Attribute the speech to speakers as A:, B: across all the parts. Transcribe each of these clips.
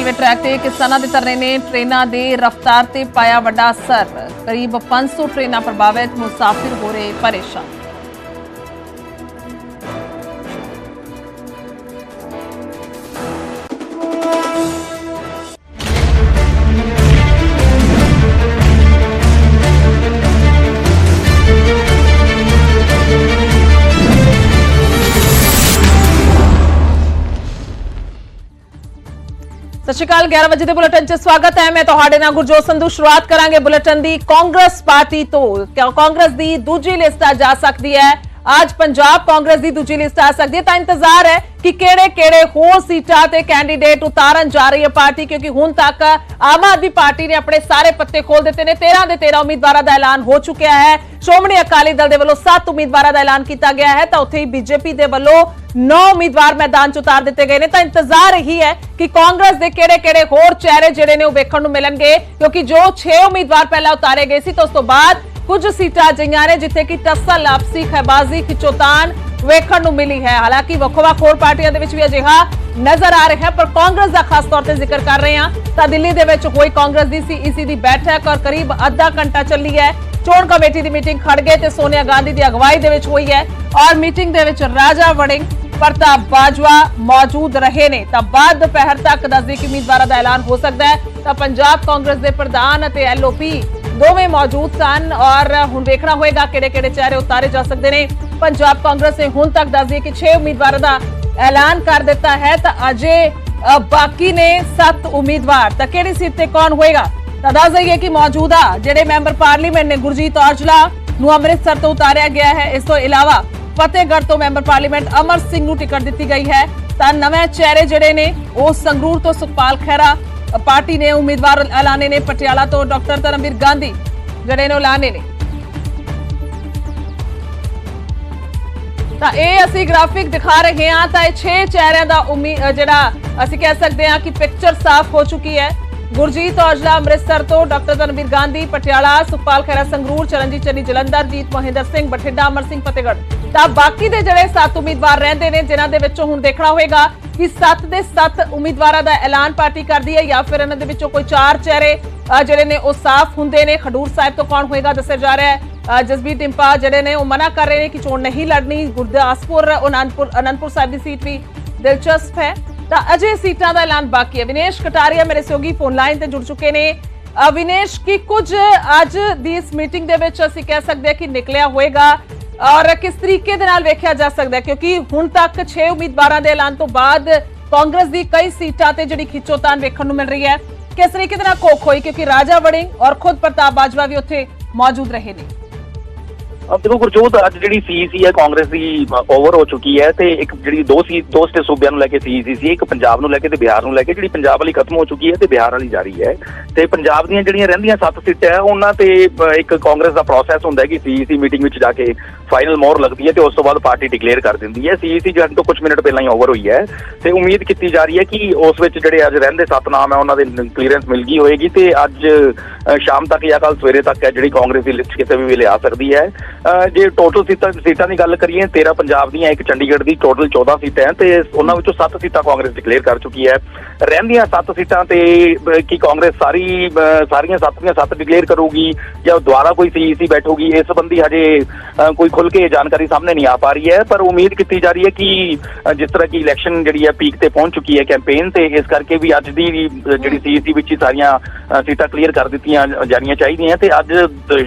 A: Railway track ਤੇ ਕਿਸਾਨਾਂ ਦੇ ਧਰਨੇ ਨੇ ਟ੍ਰੇਨਾਂ ਦੇ ਰਫ਼ਤਾਰ ਤੇ ਪਾਇਆ ਵੱਡਾ ਅਸਰ। ਕਰੀਬ 500 ਟ੍ਰੇਨਾਂ ਪ੍ਰਭਾਵਿਤ, ਮੁਸਾਫਿਰ ਹੋ ਰਹੇ ਪਰੇਸ਼ਾਨ। ਸਤਿ ਸ਼੍ਰੀ ਅਕਾਲ 11 ਵਜੇ ਦੇ ਬੁਲੇਟਿਨ 'ਚ ਸਵਾਗਤ ਹੈ। ਮੈਂ ਤੁਹਾਡੇ ਨਾਲ ਗੁਰਜੋਤ ਸੰਧੂ। ਸ਼ੁਰੂਆਤ ਕਰਾਂਗੇ ਬੁਲੇਟਿਨ ਦੀ ਕਾਂਗਰਸ ਪਾਰਟੀ ਤੋਂ। ਕਿਉਂ ਕਾਂਗਰਸ ਦੀ ਦੂਜੀ ਲਿਸਟ ਆ ਜਾ ਸਕਦੀ ਹੈ। ਅੱਜ ਪੰਜਾਬ ਕਾਂਗਰਸ ਦੀ ਦੂਜੀ ਲਿਸਟ ਆ ਸਕਦੀ ਹੈ। ਤਾਂ ਇੰਤਜ਼ਾਰ ਹੈ ਕਿ ਕਿਹੜੇ ਕਿਹੜੇ ਹੋਰ ਸੀਟਾਂ ਤੇ ਕੈਂਡੀਡੇਟ ਉਤਾਰਨ ਜਾ ਰਹੀ ਹੈ ਪਾਰਟੀ, ਕਿਉਂਕਿ ਹੁਣ ਤੱਕ ਆਮ ਆਦਮੀ ਪਾਰਟੀ ਨੇ ਆਪਣੇ ਸਾਰੇ ਪੱਤੇ ਖੋਲ ਦਿੱਤੇ ਨੇ। 13 ਦੇ 13 ਉਮੀਦਵਾਰਾਂ ਦਾ ਐਲਾਨ ਹੋ ਚੁੱਕਿਆ ਹੈ। ਸ਼੍ਰੋਮਣੀ ਅਕਾਲੀ ਦਲ ਦੇ ਵੱਲੋਂ 7 ਉਮੀਦਵਾਰਾਂ ਦਾ ਐਲਾਨ ਕੀਤਾ ਗਿਆ ਹੈ। ਤਾਂ ਉੱਥੇ ਹੀ ਬੀਜੇਪੀ ਦੇ ਵੱਲੋਂ 9 ਉਮੀਦਵਾਰ ਮੈਦਾਨ 'ਚ ਉਤਾਰ ਦਿੱਤੇ ਗਏ ਨੇ। ਤਾਂ ਇੰਤਜ਼ਾਰ ਇਹੀ ਹੈ ਕਿ ਕਾਂਗਰਸ ਦੇ ਕਿਹੜੇ-ਕਿਹੜੇ ਹੋਰ ਚਿਹਰੇ ਜਿਹੜੇ ਨੇ ਉਹ ਵੇਖਣ ਨੂੰ ਮਿਲਣਗੇ, ਕਿਉਂਕਿ ਜੋ 6 ਉਮੀਦਵਾਰ ਪਹਿਲਾਂ ਉਤਾਰੇ ਗਏ ਸੀ, ਤਾਂ ਉਸ ਤੋਂ ਬਾਅਦ ਕੁਝ ਸੀਟਾਂ ਅਜਿਹੀਆਂ ਨੇ ਜਿੱਥੇ ਕਿ ਟੱਸਲ ਆਪਸੀ ਖੈਬਾਜ਼ੀ, ਖਿਚੋਤਾਨ ਵੇਖਣ ਨੂੰ ਮਿਲੀ ਹੈ। ਹਾਲਾਂਕਿ ਵੱਖ-ਵੱਖ ਹੋਰ ਪਾਰਟੀਆਂ ਦੇ ਵਿੱਚ ਵੀ ਅਜਿਹਾ ਨਜ਼ਰ ਆ ਰਿਹਾ ਹੈ, ਪਰ ਕਾਂਗਰਸ ਦਾ ਖਾਸ ਤੌਰ ਤੇ ਜ਼ਿਕਰ ਕਰ ਰਹੇ ਹਾਂ ਤਾਂ ਦਿੱਲੀ ਦੇ ਵਿੱਚ ਹੋਈ ਕਾਂਗਰਸ ਦੀ ਸੀਈਸੀ ਦੀ ਬੈਠਕ ਔਰ ਕਰੀਬ ਅੱਧਾ ਘੰਟਾ ਚੱਲੀ ਹੈ। ਚੋਣ ਕਮੇਟੀ ਦੀ ਮੀਟਿੰਗ ਖੜਗੇ ਤੇ ਸੋਨੀਆ ਗਾਂਧੀ ਦੀ ਅਗਵਾਈ ਦੇ ਵਿੱਚ ਹੋਈ ਹੈ ਔਰ ਮੀਟਿੰਗ ਦੇ ਵਿੱਚ ਰਾਜਾ ਵੜਿੰਗ, ਪ੍ਰਤਾਪ ਬਾਜਵਾ ਮੌਜੂਦ ਰਹੇ ਨੇ। ਤਾਂ ਬਾਅਦ ਦੁਪਹਿਰ ਤੱਕ ਨਜ਼ਦੀਕੀ ਉਮੀਦਵਾਰਾਂ ਦਾ ਐਲਾਨ ਹੋ ਸਕਦਾ ਹੈ। ਤਾਂ ਪੰਜਾਬ ਕਾਂਗਰਸ ਦੇ ਪ੍ਰਧਾਨ ਅਤੇ ਐਲਓਪੀ ਦੋਵੇਂ ਮੌਜੂਦ ਸਨ ਔਰ ਹੁਣ ਵੇਖਣਾ ਹੋਏਗਾ ਕਿਹੜੇ-ਕਿਹੜੇ ਚਿਹਰੇ ਉਤਾਰੇ ਜਾ ਸਕਦੇ ਨੇ ਪੰਜਾਬ ਕਾਂਗਰਸ ਨੇ ਹੁਣ ਤੱਕ ਦੱਸ ਦਈਏ ਕਿ 6 ਉਮੀਦਵਾਰਾਂ ਦਾ ਐਲਾਨ ਕਰ ਦਿੱਤਾ ਹੈ ਤਾਂ ਅਜੇ ਅ, ਬਾਕੀ ਨੇ 7 ਉਮੀਦਵਾਰ ਤਾਂ ਕਿਹੜੀ ਸੀਟ ਤੇ ਕੌਣ ਹੋਏਗਾ ਤਾਂ ਦੱਸ ਦਈਏ ਕਿ ਮੌਜੂਦਾ ਜਿਹੜੇ ਮੈਂਬਰ ਪਾਰਲੀਮੈਂਟ ਨੇ ਗੁਰਜੀਤ ਔਜਲਾ ਨੂੰ ਅੰਮ੍ਰਿਤਸਰ ਤੋਂ ਉਤਾਰਿਆ ਗਿਆ ਹੈ ਇਸ ਤੋਂ ਇਲਾਵਾ ਫਤਿਹਗੜ੍ਹ ਤੋਂ ਮੈਂਬਰ ਪਾਰਲੀਮੈਂਟ ਅਮਰ ਸਿੰਘ ਨੂੰ ਟਿਕਟ ਦਿੱਤੀ ਗਈ ਹੈ ਤਾਂ ਨਵੇਂ ਚਿਹਰੇ ਜਿਹੜੇ ਨੇ ਉਹ ਸੰਗਰੂਰ ਤੋਂ ਸੁਖਪਾਲ ਖਹਿਰਾ ਅ, ਪਾਰਟੀ ਨੇ ਉਮੀਦਵਾਰ ਐਲਾਨੇ ਨੇ ਪਟਿਆਲਾ ਤੋਂ ਡਾਕਟਰ ਧਰਮਵੀਰ ਗਾਂਧੀ ਜਿਹੜੇ ਨੇ ਉਹ ਐਲਾਨੇ ਨੇ। ਤਾਂ ਇਹ ਅਸੀਂ ਗ੍ਰਾਫਿਕ ਦਿਖਾ ਰਹੇ ਹਾਂ ਤਾਂ ਇਹ 6 ਚਿਹਰਿਆਂ ਦਾ ਉਮੀ- ਜਿਹੜਾ ਅਸੀਂ ਕਹਿ ਸਕਦੇ ਹਾਂ ਕਿ ਪਿਕਚਰ ਸਾਫ਼ ਹੋ ਚੁੱਕੀ ਹੈ। ਗੁਰਜੀਤ ਔਜਲਾ ਅੰਮ੍ਰਿਤਸਰ ਤੋਂ ਡਾਕਟਰ ਧਰਮਵੀਰ ਗਾਂਧੀ, ਪਟਿਆਲਾ, ਸੁਖਪਾਲ ਖਹਿਰਾ, ਸੰਗਰੂਰ, ਚਰਨਜੀਤ ਚੰਨੀ, ਜਲੰਧਰ, ਜੀਤ ਮਹਿੰਦਰ ਸਿੰਘ, ਬਠਿੰਡਾ, ਅਮਰ ਸਿੰਘ, ਫਤਿਹਗੜ੍ਹ। ਤਾਂ ਬਾਕੀ ਦੇ ਜਿਹੜੇ 7 ਉਮੀਦਵਾਰ ਰਹਿੰਦੇ ਨੇ, ਜਿਨ੍ਹਾਂ ਦੇ ਵਿੱਚੋਂ ਹੁਣ ਦੇਖਣਾ ਹੋਏਗਾ ਕਿ 7 ਦੇ 7 ਉਮੀਦਵਾਰਾਂ ਦਾ ਐਲਾਨ ਪਾਰਟੀ ਕਰਦੀ ਹੈ ਜਾਂ ਫਿਰ ਇਹਨਾਂ ਦੇ ਵਿੱਚੋਂ ਕੋਈ ਚਾਰ ਚਿਹਰੇ ਜਿਹੜੇ ਨੇ ਉਹ ਸਾਫ਼ ਹੁੰਦੇ ਨੇ। ਖਡੂਰ ਸਾਹਿਬ ਤੋਂ ਕੌਣ ਹੋਏਗਾ ਦੱਸਿਆ ਜਾ ਰਿਹਾ ਹੈ। ਜਸਬੀਰ ਟਿੰਪਾ ਜਿਹੜੇ ਨੇ ਉਹ ਮਨਾ ਕਰ ਰਹੇ ਨੇ ਕਿ ਚੋਣ ਨਹੀਂ ਲੜਨੀ। ਗੁਰਦਾਸਪੁਰ, ਅਨੰਦਪੁਰ ਅਨੰਦਪੁਰ ਸਾਹਿਬ ਦੀ ਸੀਟ ਵੀ ਦਿਲਚਸਪ ਹੈ। ਤਾਂ ਅਜੇ ਸੀਟਾਂ ਦਾ ਐਲਾਨ ਬਾਕੀ ਹੈ। ਵਿਨੇਸ਼ ਕਟਾਰੀਆ ਮੇਰੇ ਸਹਿਯੋਗੀ ਫੋਨ ਲਾਈਨ ਤੇ ਜੁੜ ਚੁੱਕੇ ਨੇ। ਵਿਨੇਸ਼, ਕੀ ਕੁਝ ਅੱਜ ਦੀ ਇਸ ਮੀਟਿੰਗ ਦੇ ਵਿੱਚ ਅਸੀਂ ਕਹਿ ਸਕਦੇ ਹਾਂ ਕਿ ਨਿਕਲਿਆ ਹੋਏਗਾ ਔਰ ਕਿਸ ਤਰੀਕੇ ਦੇ ਨਾਲ ਵੇਖਿਆ ਜਾ ਸਕਦਾ ਕਿਉਂਕਿ ਹੁਣ ਤੱਕ 6 ਉਮੀਦਵਾਰਾਂ ਦੇ ਐਲਾਨ ਤੋਂ ਬਾਅਦ ਕਾਂਗਰਸ ਦੀ ਕਈ ਸੀਟਾਂ ਤੇ ਜਿਹੜੀ ਖਿੱਚੋਤਾਨ ਵੇਖਣ ਨੂੰ ਮਿਲ ਰਹੀ ਹੈ। ਕਿਸ ਤਰੀਕੇ ਦੇ ਨਾਲ ਕੋਖ ਹੋਈ? ਕਿਉਂਕਿ ਰਾਜਾ ਵੜਿੰਗ ਔਰ ਖੁਦ ਪ੍ਰਤਾਪ ਬਾਜਵਾ ਵੀ ਉੱਥੇ ਮੌਜੂਦ ਰਹੇ ਨੇ।
B: ਦੇਖੋ ਗੁਰਜੋਤ, ਅੱਜ ਜਿਹੜੀ ਸੀਈਸੀ ਹੈ, ਕਾਂਗਰਸ ਦੀ ਓਵਰ ਹੋ ਚੁੱਕੀ ਹੈ ਤੇ ਇੱਕ ਜਿਹੜੀ ਦੋ ਸੀ, ਦੋ ਸਟੇ ਸੂਬਿਆਂ ਨੂੰ ਲੈ ਕੇ ਸੀਈਸੀ ਸੀ ਇੱਕ ਪੰਜਾਬ ਨੂੰ ਲੈ ਕੇ ਤੇ ਬਿਹਾਰ ਨੂੰ ਲੈ ਕੇ, ਜਿਹੜੀ ਪੰਜਾਬ ਵਾਲੀ ਖਤਮ ਹੋ ਚੁੱਕੀ ਹੈ ਤੇ ਬਿਹਾਰ ਵਾਲੀ ਜਾਰੀ ਹੈ। ਤੇ ਪੰਜਾਬ ਦੀਆਂ ਜਿਹੜੀਆਂ ਰਹਿੰਦੀਆਂ ਸੱਤ ਸੀਟਾਂ ਉਹਨਾਂ ਤੇ ਇੱਕ ਕਾਂਗਰਸ ਦਾ ਪ੍ਰੋਸੈਸ ਹੁੰਦਾ ਹੈ ਕਿ ਸੀਈਸੀ ਮੀਟਿੰਗ ਵਿੱਚ ਜਾ ਕੇ ਫਾਈਨਲ ਮੋਹਰ ਲੱਗਦੀ ਹੈ ਤੇ ਉਸ ਤੋਂ ਬਾਅਦ ਪਾਰਟੀ ਡਿਕਲੇਅਰ ਕਰ ਦਿੰਦੀ ਹੈ। ਸੀਈਸੀ ਜਨ ਤੋਂ ਕੁਝ ਮਿੰਟ ਪਹਿਲਾਂ ਹੀ ਓਵਰ ਹੋਈ ਹੈ ਤੇ ਉਮੀਦ ਕੀਤੀ ਜਾ ਰਹੀ ਹੈ ਕਿ ਉਸ ਵਿੱਚ ਜਿਹੜੇ ਅੱਜ ਰਹਿੰਦੇ ਸੱਤ ਨਾਮ ਹੈ ਉਹਨਾਂ ਦੇ ਕਲੀਅਰੈਂਸ ਮਿਲ ਗਈ ਹੋਏਗੀ ਤੇ ਅੱਜ ਸ਼ਾਮ ਤੱਕ ਜਾਂ ਕੱਲ ਸਵੇਰੇ ਤੱਕ ਹੈ ਜਿਹੜੀ ਕਾਂਗਰਸ ਦੀ ਲਿਸਟ ਕਿਸੇ ਵੀ ਵੇਲੇ ਆ ਸਕਦੀ ਹੈ। ਜੇ ਟੋਟਲ ਸੀਟਾਂ ਸੀਟਾਂ ਦੀ ਗੱਲ ਕਰੀਏ 13 ਪੰਜਾਬ ਦੀਆਂ ਇੱਕ ਚੰਡੀਗੜ੍ਹ ਦੀ ਟੋਟਲ 14 ਸੀਟਾਂ ਹੈ ਤੇ ਉਹਨਾਂ ਵਿੱਚੋਂ 7 ਸੀਟਾਂ ਕਾਂਗਰਸ ਡਿਕਲੇਅਰ ਕਰ ਚੁੱਕੀ ਹੈ। ਰਹਿੰਦੀਆਂ 7 ਸੀਟਾਂ ਤੇ ਅ, ਕੀ ਕਾਂਗਰਸ ਸਾਰੀ ਸਾਰੀਆਂ 7 ਦੀਆਂ 7 ਡਿਕਲੇਅਰ ਕਰੂਗੀ ਜਾਂ ਦੁਬਾਰਾ ਕੋਈ ਸੀਈਸੀ ਬੈਠੂਗੀ ਇਸ ਸੰਬੰਧੀ ਹਜੇ ਕੋਈ ਖੁੱਲ ਕੇ ਜਾਣਕਾਰੀ ਸਾਹਮਣੇ ਨਹੀਂ ਆ ਪਾ ਰਹੀ ਹੈ ਪਰ ਉਮੀਦ ਕੀਤੀ ਜਾ ਰਹੀ ਹੈ ਕਿ ਜਿਸ ਤਰ੍ਹਾਂ ਕਿ ਇਲੈਕਸ਼ਨ ਜਿਹੜੀ ਹੈ ਪੀਕ ਤੇ ਪਹੁੰਚ ਚੁੱਕੀ ਹੈ ਕੈਂਪੇਨ ਤੇ ਇਸ ਕਰਕੇ ਵੀ ਅੱਜ ਦੀ ਜਿਹੜੀ ਸੀਈਸੀ ਵਿੱਚ ਹੀ ਸਾਰੀਆਂ ਸੀਟਾਂ ਕਲੀਅਰ ਕਰ ਦਿੱਤੀਆਂ ਜਾਣੀਆਂ ਚਾਹੀਦੀਆਂ ਤੇ ਅੱਜ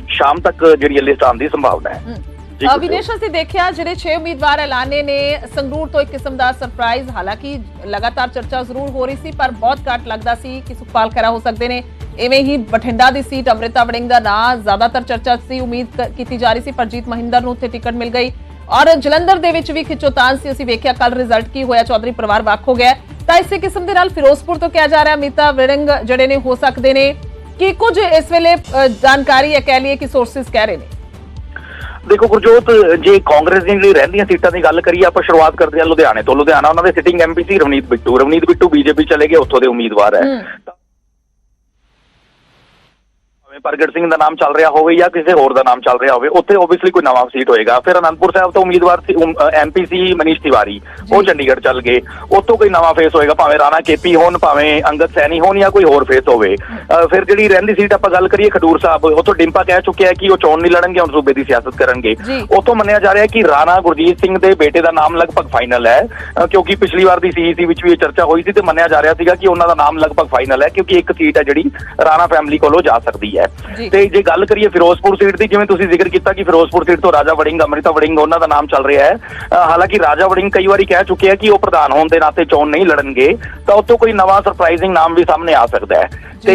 B: ਸ਼ਾਮ ਤੱਕ ਜਿਹੜੀ ਲਿਸਟ ਆਉਣ ਦੀ ਸੰਭਾਵਨਾ ਹੈ। ਜੀ,
A: ਅ,
B: ਗੁਰਜੋਤ।
A: ਵਿਨੇਸ਼ ਅਸੀਂ ਦੇਖਿਆ ਜਿਹੜੇ 6 ਉਮੀਦਵਾਰ ਐਲਾਨੇ ਨੇ ਸੰਗਰੂਰ ਤੋਂ ਇੱਕ ਕਿਸਮ ਦਾ ਸਰਪ੍ਰਾਈਜ਼ ਹਾਲਾਂਕਿ ਲਗਾਤਾਰ ਚਰਚਾ ਜ਼ਰੂਰ ਹੋ ਰਹੀ ਸੀ ਪਰ ਬਹੁਤ ਘੱਟ ਲੱਗਦਾ ਸੀ ਕਿ ਸੁਖਪਾਲ ਖਹਿਰਾ ਹੋ ਸਕਦੇ ਨੇ। ਐਵੇਂ ਹੀ ਬਠਿੰਡਾ ਦੀ ਸੀਟ ਅੰਮ੍ਰਿਤਾ ਵੜਿੰਗ ਦਾ ਨਾਂ ਜ਼ਿਆਦਾਤਰ ਚਰਚਾ ਸੀ ਉਮੀਦ ਕੀਤੀ ਜਾ ਰਹੀ ਸੀ ਪਰਜੀਤ ਮਹਿੰਦਰ ਨੂੰ ਉੱਥੇ ਟਿਕਟ ਮਿਲ ਗਈ। ਔਰ ਜਲੰਧਰ ਦੇ ਵਿੱਚ ਵੀ ਖਿੱਚੋਤਾਨ ਸੀ ਅਸੀਂ ਵੇਖਿਆ ਕੱਲ ਰਿਜ਼ਲਟ ਕੀ ਹੋਇਆ ਚੌਧਰੀ ਪਰਿਵਾਰ ਵੱਖ ਹੋ ਗਿਆ। ਤਾਂ ਇਸੇ ਕਿਸਮ ਦੇ ਨਾਲ ਫਿਰੋਜ਼ਪੁਰ ਤੋਂ ਕਿਹਾ ਜਾ ਰਿਹਾ ਅਮਿਤਾ ਵੜਿੰਗ ਜਿਹੜੇ ਨੇ ਹੋ ਸਕਦੇ ਨੇ। ਕਿ ਕੁਝ ਇਸ ਵੇਲੇ ਜਾਣਕਾਰੀ ਹੈ ਕਹਿ ਲਈਏ ਕਿ ਸੋਰਸਿਸ ਕਹਿ ਰਹੇ ਨੇ?
B: ਦੇਖੋ ਗੁਰਜੋਤ ਜੇ ਕਾਂਗਰਸ ਦੀਆਂ ਜਿਹੜੀ ਰਹਿੰਦੀਆਂ ਸੀਟਾਂ ਦੀ ਗੱਲ ਕਰੀਏ ਆਪਾਂ ਸ਼ੁਰੂਆਤ ਕਰਦੇ ਹਾਂ ਲੁਧਿਆਣੇ ਤੋਂ। ਲੁਧਿਆਣਾ ਉਹਨਾਂ ਦੇ ਸਿਟਿੰਗ ਐਮਪੀ ਸੀ ਰਵਨੀਤ ਬਿੱਟੂ। ਰਵਨੀਤ ਬਿੱਟੂ ਬੀਜੇਪੀ ਚਲੇ ਗਏ ਉੱਥੋਂ ਦੇ ਉਮੀਦਵਾਰ ਹੂੰ। ਭਾਵੇਂ ਪ੍ਰਗਟ ਸਿੰਘ ਦਾ ਨਾਮ ਚੱਲ ਰਿਹਾ ਹੋਵੇ ਜਾਂ ਕਿਸੇ ਹੋਰ ਦਾ ਨਾਮ ਚੱਲ ਰਿਹਾ ਹੋਵੇ ਉੱਥੇ ਓਬਵੀਅਸਲੀ ਕੋਈ ਨਵਾਂ ਸੀਟ ਹੋਏਗਾ। ਫਿਰ ਅਨੰਦਪੁਰ ਸਾਹਿਬ ਤੋਂ ਉਮੀਦਵਾਰ ਸੀ ਐਮਪੀ ਸੀ ਮਨੀਸ਼ ਤਿਵਾਰੀ। ਉਹ ਚੰਡੀਗੜ੍ਹ ਚੱਲ ਗਏ। ਉੱਥੋਂ ਕੋਈ ਨਵਾਂ ਫੇਸ ਹੋਏਗਾ ਭਾਵੇਂ ਰਾਣਾ ਕੇਪੀ ਹੋਣ ਭਾਵੇਂ ਅੰਗਦ ਸੈਣੀ ਹੋਣ ਜਾਂ ਕੋਈ ਹੋਰ ਫੇਸ ਹੋਵੇ। ਫਿਰ ਜਿਹੜੀ ਰਹਿੰਦੀ ਸੀਟ ਆਪਾਂ ਗੱਲ ਕਰੀਏ ਖਡੂਰ ਸਾਹਿਬ ਉੱਥੋਂ ਡਿੰਪਾ ਕਹਿ ਚੁੱਕਿਆ ਹੈ ਕਿ ਉਹ ਚੋਣ ਨਹੀਂ ਲੜਨਗੇ ਹੁਣ ਸੂਬੇ ਦੀ ਸਿਆਸਤ ਕਰਨਗੇ। ਉੱਥੋਂ ਮੰਨਿਆ ਜਾ ਰਿਹਾ ਕਿ ਰਾਣਾ ਗੁਰਜੀਤ ਸਿੰਘ ਦੇ ਬੇਟੇ ਦਾ ਨਾਮ ਲਗਭਗ ਫਾਈਨਲ ਹੈ ਕਿਉਂਕਿ ਪਿਛਲੀ ਵਾਰ ਦੀ ਸੀਈਸੀ ਵਿੱਚ ਵੀ ਇਹ ਚਰਚਾ ਹੋਈ ਸੀ ਤੇ ਮੰਨਿਆ ਜਾ ਰਿਹਾ ਸੀਗਾ ਕਿ ਉਹਨਾਂ ਦਾ ਨਾਮ ਲਗਭਗ ਫਾਈਨਲ ਹੈ ਕਿਉਂਕਿ ਇੱਕ ਸੀਟ ਹੈ ਜਿਹੜੀ ਰਾਣਾ ਫੈਮਿਲੀ ਕੋਲੋਂ ਜਾ ਸਕਦੀ ਹੈ।
A: ਜੀ।
B: ਤੇ ਜੇ ਗੱਲ ਕਰੀਏ ਫਿਰੋਜ਼ਪੁਰ ਸੀਟ ਦੀ ਜਿਵੇਂ ਤੁਸੀਂ ਜ਼ਿਕਰ ਕੀਤਾ ਕਿ ਫਿਰੋਜ਼ਪੁਰ ਸੀਟ ਤੋਂ ਰਾਜਾ ਵੜਿੰਗ ਅੰਮ੍ਰਿਤਾ ਵੜਿੰਗ ਉਹਨਾਂ ਦਾ ਨਾਮ ਚੱਲ ਰਿਹਾ ਹੈ। ਹਾਲਾਂਕਿ ਰਾਜਾ ਵੜਿੰਗ ਕਈ ਵਾਰੀ ਕਹਿ ਚੁੱਕੇ ਆ ਕਿ ਉਹ ਪ੍ਰਧਾਨ ਹੋਣ ਦੇ ਨਾਤੇ ਚੋਣ ਨਹੀਂ ਲੜਨਗੇ ਤਾਂ ਉੱਥੋਂ ਕੋਈ ਨਵਾਂ ਸਰਪ੍ਰਾਈਜ਼ਿੰਗ ਨਾਮ ਵੀ ਸਾਹਮਣੇ ਆ ਸਕਦਾ ਹੈ। ਤੇ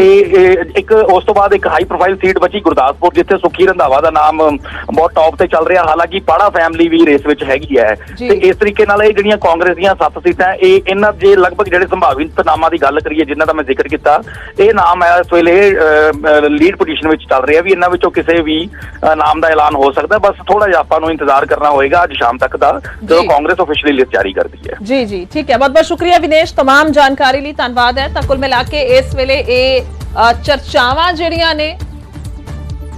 B: ਇੱਕ ਉਸ ਤੋਂ ਬਾਅਦ ਇੱਕ ਹਾਈ ਪ੍ਰੋਫਾਈਲ ਸੀਟ ਬਚੀ ਗੁਰਦਾਸਪੁਰ ਜਿੱਥੇ ਸੁਖੀ ਰੰਧਾਵਾ ਦਾ ਨਾਮ ਬਹੁਤ ਟੌਪ ਤੇ ਚੱਲ ਰਿਹਾ। ਹਾਲਾਂਕਿ ਪਾੜਾ ਫੈਮਿਲੀ ਵੀ ਰੇਸ ਵਿੱਚ ਹੈਗੀ ਹੈ। ਤੇ ਇਸ ਤਰੀਕੇ ਨਾਲ ਇਹ ਜਿਹੜੀਆਂ ਕਾਂਗਰਸ ਦੀਆਂ ਸੱਤ ਸੀਟਾਂ ਇਹ ਇਹਨਾਂ ਜੇ ਲਗਭਗ ਜਿਹੜੇ ਸੰਭਾਵਿਤ ਨਾਮਾਂ ਦੀ ਗੱਲ ਕਰੀਏ ਜਿਨ੍ਹਾਂ ਦਾ ਮੈਂ ਜ਼ਿਕਰ ਕੀਤਾ ਇਹ ਨਾਮ ਹੈ ਇਸ ਵੇਲੇ ਲੀਡ ਪੋਜੀਸ਼ਨ ਵਿੱਚ ਚੱਲ ਰਿਹਾ ਵੀ ਇਹਨਾਂ ਵਿੱਚੋਂ ਕਿਸੇ ਵੀ ਅ, ਨਾਮ ਦਾ ਐਲਾਨ ਹੋ ਸਕਦਾ ਬਸ ਥੋੜਾ ਜਿਹਾ ਆਪਾਂ ਨੂੰ ਇੰਤਜ਼ਾਰ ਕਰਨਾ ਹੋਏਗਾ ਅੱਜ ਸ਼ਾਮ ਤੱਕ ਦਾ ਜਦੋਂ
A: ਜੀ।
B: ਕਾਂਗਰਸ ਆਫੀਸ਼ੀਅਲੀ ਲਿਸਟ ਜਾਰੀ ਕਰਦੀ ਹੈ
A: ਜੀ ਜੀ ਠੀਕ ਹੈ ਬਹੁਤ ਬਹੁਤ ਸ਼ੁਕਰੀਆ ਵਿਨੇਸ਼ तमाम ਜਾਣਕਾਰੀ ਲਈ ਧੰਨਵਾਦ ਹੈ ਤਾਂ ਕੁੱਲ ਮਿਲਾ ਕੇ ਇਸ ਵੇਲੇ ਇਹ ਅ, ਚਰਚਾਵਾਂ ਜਿਹੜੀਆਂ ਨੇ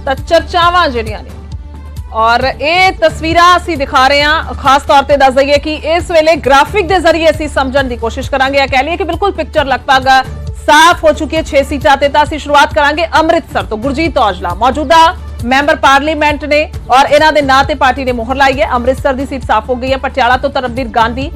A: ਤਾਂ ਚਰਚਾਵਾਂ ਜਿਹੜੀਆਂ ਨੇ ਔਰ ਇਹ ਤਸਵੀਰਾਂ ਅਸੀਂ ਦਿਖਾ ਰਹੇ ਹਾਂ ਖਾਸ ਤੌਰ ਤੇ ਦੱਸ ਦਈਏ ਕਿ ਇਸ ਵੇਲੇ ਗ੍ਰਾਫਿਕ ਦੇ ਜ਼ਰੀਏ ਅਸੀਂ ਸਮਝਣ ਦੀ ਕੋਸ਼ਿਸ਼ ਕਰਾਂਗੇ ਇਹ ਕਹਿ ਲਈਏ ਕਿ ਬਿਲਕੁਲ ਪਿਕਚਰ ਲਗਭਗ ਸਾਫ਼ ਹੋ ਚੁੱਕੀ ਹੈ 6 ਸੀਟਾਂ ਤੇ ਤਾਂ ਅਸੀਂ ਸ਼ੁਰੂਆਤ ਕਰਾਂਗੇ ਅੰਮ੍ਰਿਤਸਰ ਤੋਂ ਗੁਰਜੀਤ ਔਜਲਾ ਮੌਜੂਦਾ ਮੈਂਬਰ ਪਾਰਲੀਮੈਂਟ ਨੇ ਔਰ ਇਹਨਾਂ ਦੇ ਨਾਂ ਤੇ ਪਾਰਟੀ ਨੇ ਮੋਹਰ ਲਾਈ ਹੈ ਅੰਮ੍ਰਿਤਸਰ ਦੀ ਸੀਟ ਸਾਫ਼ ਹੋ ਗਈ ਹੈ ਪਟਿਆਲਾ ਤੋਂ ਤਰਨਵੀਰ ਗਾਂਧੀ